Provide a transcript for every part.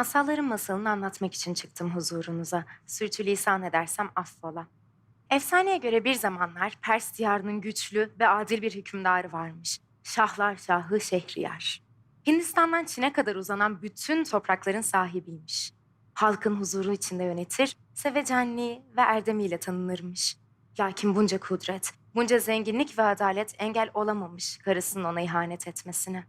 Masalların masalını anlatmak için çıktım huzurunuza. Sürçülisan edersem affola. Efsaneye göre bir zamanlar Pers diyarının güçlü ve adil bir hükümdarı varmış. Şahlar Şahı Şehriyar. Hindistan'dan Çin'e kadar uzanan bütün toprakların sahibiymiş. Halkın huzuru içinde yönetir, sevecenliği ve erdemiyle tanınırmış. Lakin bunca kudret, bunca zenginlik ve adalet engel olamamış karısının ona ihanet etmesine.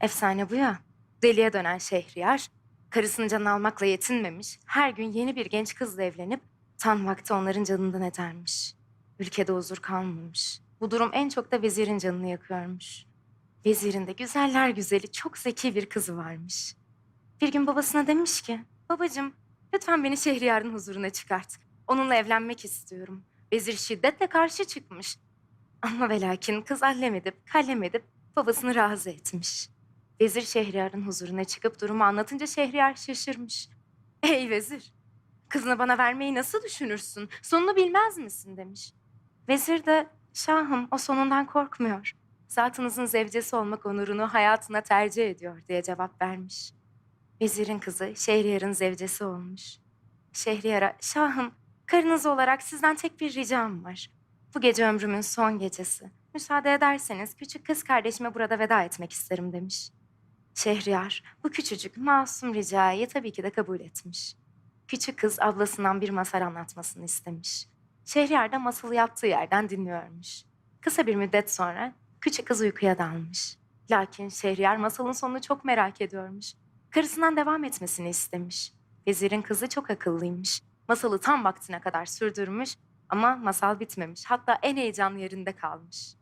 Efsane bu ya. Deliye dönen Şehriyar, karısının canını almakla yetinmemiş, her gün yeni bir genç kızla evlenip tan vakti onların canından edermiş. Ülkede huzur kalmamış. Bu durum en çok da vezirin canını yakıyormuş. Vezirin de güzeller güzeli, çok zeki bir kızı varmış. Bir gün babasına demiş ki, babacığım lütfen beni Şehriyar'ın huzuruna çıkart. Onunla evlenmek istiyorum. Vezir şiddetle karşı çıkmış. Ama ve lakin kız allem edip kallem edip babasını razı etmiş. Vezir Şehriyar'ın huzuruna çıkıp durumu anlatınca Şehriyar şaşırmış. Ey vezir, kızını bana vermeyi nasıl düşünürsün? Sonunu bilmez misin demiş. Vezir de şahım o sonundan korkmuyor. Zatınızın zevcesi olmak onurunu hayatına tercih ediyor diye cevap vermiş. Vezirin kızı Şehriyar'ın zevcesi olmuş. Şehriyar'a şahım karınız olarak sizden tek bir ricam var. Bu gece ömrümün son gecesi. Müsaade ederseniz küçük kız kardeşime burada veda etmek isterim demiş. Şehriyar bu küçücük masum ricayı tabii ki de kabul etmiş. Küçük kız ablasından bir masal anlatmasını istemiş. Şehriyar da masalı yattığı yerden dinliyormuş. Kısa bir müddet sonra küçük kız uykuya dalmış. Lakin Şehriyar masalın sonunu çok merak ediyormuş. Karısından devam etmesini istemiş. Vezirin kızı çok akıllıymış. Masalı tam vaktine kadar sürdürmüş ama masal bitmemiş. Hatta en heyecanlı yerinde kalmış.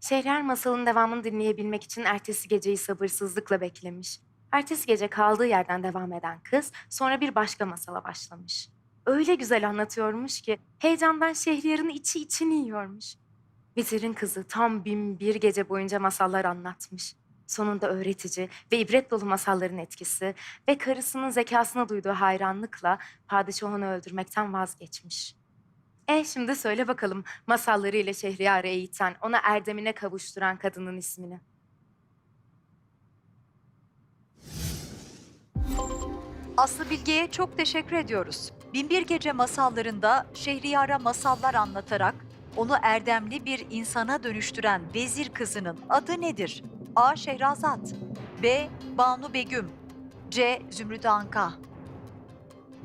Şehriyar masalın devamını dinleyebilmek için ertesi geceyi sabırsızlıkla beklemiş. Ertesi gece kaldığı yerden devam eden kız sonra bir başka masala başlamış. Öyle güzel anlatıyormuş ki heyecandan Şehriyar'ın içi içini yiyormuş. Vezirin kızı tam bin bir gece boyunca masallar anlatmış. Sonunda öğretici ve ibret dolu masalların etkisi ve karısının zekasına duyduğu hayranlıkla padişah onu öldürmekten vazgeçmiş. E şimdi söyle bakalım masallarıyla Şehriyar'ı eğiten, ona erdemine kavuşturan kadının ismini. Aslı Bilge'ye çok teşekkür ediyoruz. Binbir Gece masallarında Şehriyar'a masallar anlatarak onu erdemli bir insana dönüştüren vezir kızının adı nedir? A. Şehrazat B. Banu Begüm C. Zümrüt Anka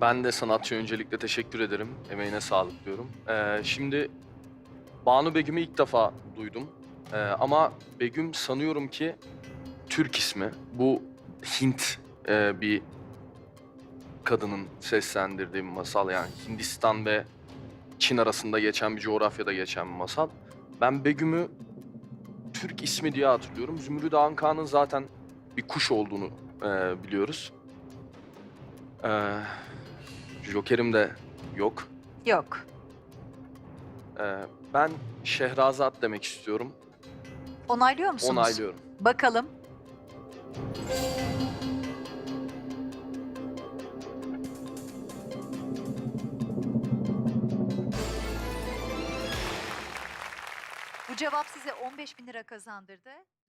Ben de sanatçı öncelikle teşekkür ederim. Emeğine sağlık diyorum. Ee, şimdi Banu Begüm'ü ilk defa duydum. Ee, ama Begüm sanıyorum ki Türk ismi. Bu Hint e, bir kadının seslendirdiği bir masal. Yani Hindistan ve Çin arasında geçen bir coğrafyada geçen bir masal. Ben Begüm'ü Türk ismi diye hatırlıyorum. Zümrüt Anka'nın zaten bir kuş olduğunu e, biliyoruz. Ee, Joker'im de yok. Yok. Ee, ben Şehrazat demek istiyorum. Onaylıyor musunuz? Onaylıyorum. Bakalım. Bu cevap size 15 bin lira kazandırdı.